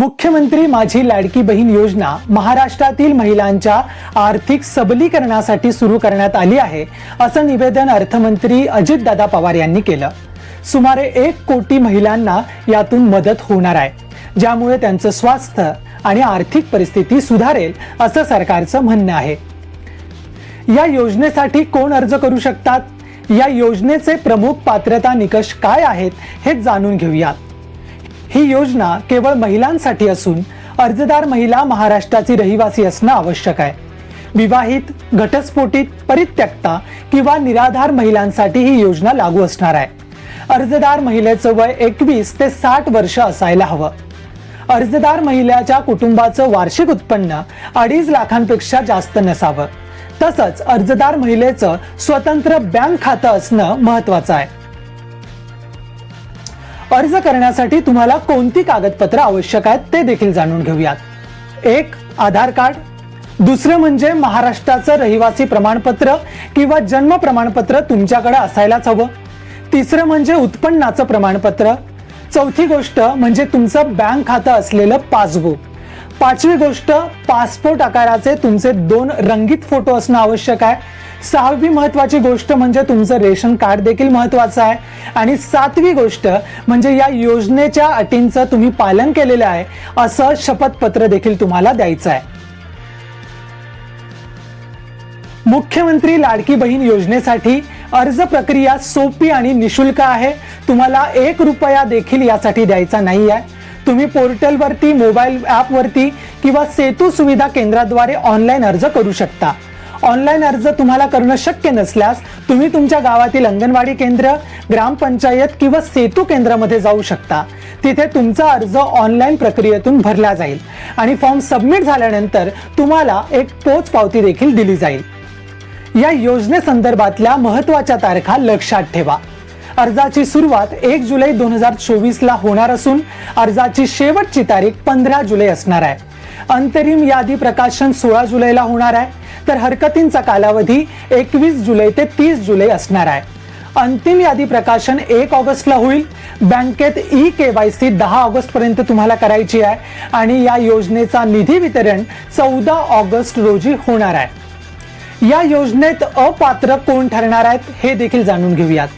मुख्यमंत्री माझी लाडकी बहीण योजना महाराष्ट्रातील महिलांच्या आर्थिक सबलीकरणासाठी सुरू करण्यात आली आहे असं निवेदन अर्थमंत्री अजितदादा पवार यांनी केलं. सुमारे एक कोटी महिलांना यातून मदत होणार आहे ज्यामुळे त्यांचं स्वास्थ्य आणि आर्थिक परिस्थिती सुधारेल असं सरकारचं म्हणणं आहे. या योजनेसाठी कोण अर्ज करू शकतात? या योजनेचे प्रमुख पात्रता निकष काय आहेत हे जाणून घेऊयात. ही योजना केवळ महिलांसाठी असून अर्जदार महिला महाराष्ट्राची रहिवासी असणं आवश्यक आहे. विवाहित घटस्फोटित परित्यक्ता किंवा निराधार महिलांसाठी ही योजना लागू असणार आहे. अर्जदार महिलेचं वय एकवीस ते साठ वर्ष असायला हवं. अर्जदार महिलेच्या कुटुंबाचं वार्षिक उत्पन्न अडीच लाखांपेक्षा जास्त नसावं. तसंच अर्जदार महिलेचं स्वतंत्र बँक खातं असणं महत्वाचं आहे. अर्ज करण्यासाठी तुम्हाला कोणती कागदपत्र आवश्यक आहेत ते देखील जाणून घेऊयात. एक आधार कार्ड. दुसरं म्हणजे महाराष्ट्राचं रहिवासी प्रमाणपत्र किंवा जन्म प्रमाणपत्र तुमच्याकडे असायलाच हवं. तिसरं म्हणजे उत्पन्नाचं प्रमाणपत्र. चौथी गोष्ट म्हणजे तुमचं बँक खातं असलेलं पासबुक. पाचवी गोष्ट पासपोर्ट आकाराचे तुमचे दोन रंगीत फोटो असणं आवश्यक आहे. सहावी महत्वाची गोष्ट म्हणजे तुमचं रेशन कार्ड देखील महत्वाचं आहे. आणि सातवी गोष्ट म्हणजे या योजनेच्या अटींचं तुम्ही पालन केलेलं आहे असं शपथपत्र देखील तुम्हाला द्यायचं आहे. मुख्यमंत्री लाडकी बहीण योजनेसाठी अर्ज प्रक्रिया सोपी आणि निशुल्क आहे. तुम्हाला एक रुपया देखील यासाठी द्यायचा नाही आहे. तुम्ही पोर्टलवरती मोबाईल ॲपवरती किंवा सेतू सुविधा केंद्राद्वारे ऑनलाईन अर्ज करू शकता. ऑनलाईन अर्ज तुम्हाला करणं शक्य नसल्यास तुम्ही तुमच्या गावातील अंगणवाडी केंद्र ग्रामपंचायत किंवा सेतू केंद्रामध्ये जाऊ शकता. तिथे तुमचा अर्ज ऑनलाईन प्रक्रियेतून भरला जाईल आणि फॉर्म सबमिट झाल्यानंतर तुम्हाला एक पोच पावती देखील दिली जाईल. या योजनेसंदर्भातल्या महत्त्वाच्या तारखा लक्षात ठेवा. अर्जाची सुरुवात एक जुलै दोन हजार चोवीसला होणार असून अर्जाची शेवटची तारीख पंधरा जुलै असणार आहे. अंतरिम यादी प्रकाशन सोळा जुलैला होणार आहे. तर हरकतींचा कालावधी एकवीस जुलै ते तीस जुलै असणार आहे. अंतिम यादी प्रकाशन एक ऑगस्टला होईल. बँकेत ई के वाय सी दहा ऑगस्ट पर्यंत तुम्हाला करायची आहे आणि या योजनेचा निधी वितरण चौदा ऑगस्ट रोजी होणार आहे. या योजनेत अपात्र कोण ठरणार आहेत हे देखील जाणून घेऊयात.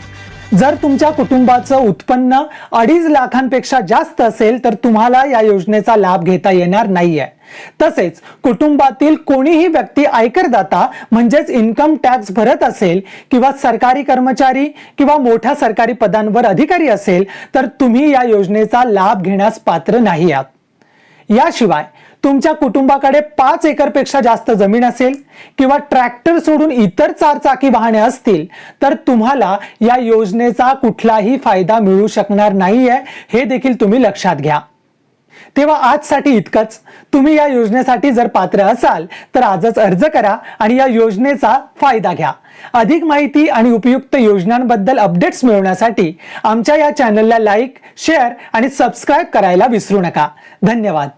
जर तुमच्या कुटुंबाचं उत्पन्न अडीच लाखांपेक्षा जास्त असेल तर तुम्हाला या योजनेचा लाभ घेता येणार नाहीये. तसेच कुटुंबातील कोणीही व्यक्ती आयकरदाता म्हणजेच इन्कम टॅक्स भरत असेल किंवा सरकारी कर्मचारी किंवा मोठ्या सरकारी पदांवर अधिकारी असेल तर तुम्ही या योजनेचा लाभ घेण्यास पात्र नाही आहात. याशिवाय तुमच्या कुटुंबाकडे पाच एकरपेक्षा जास्त जमीन असेल किंवा ट्रॅक्टर सोडून इतर चारचाकी वाहने असतील तर तुम्हाला या योजनेचा कुठलाही फायदा मिळू शकणार नाहीये हे देखील तुम्ही लक्षात घ्या. तेव्हा आजसाठी इतकंच. तुम्ही या योजनेसाठी जर पात्र असाल तर आजच अर्ज करा आणि या योजनेचा फायदा घ्या. अधिक माहिती आणि उपयुक्त योजनांबद्दल अपडेट्स मिळवण्यासाठी आमच्या या चॅनलला लाईक शेअर आणि सबस्क्राईब करायला विसरू नका. धन्यवाद.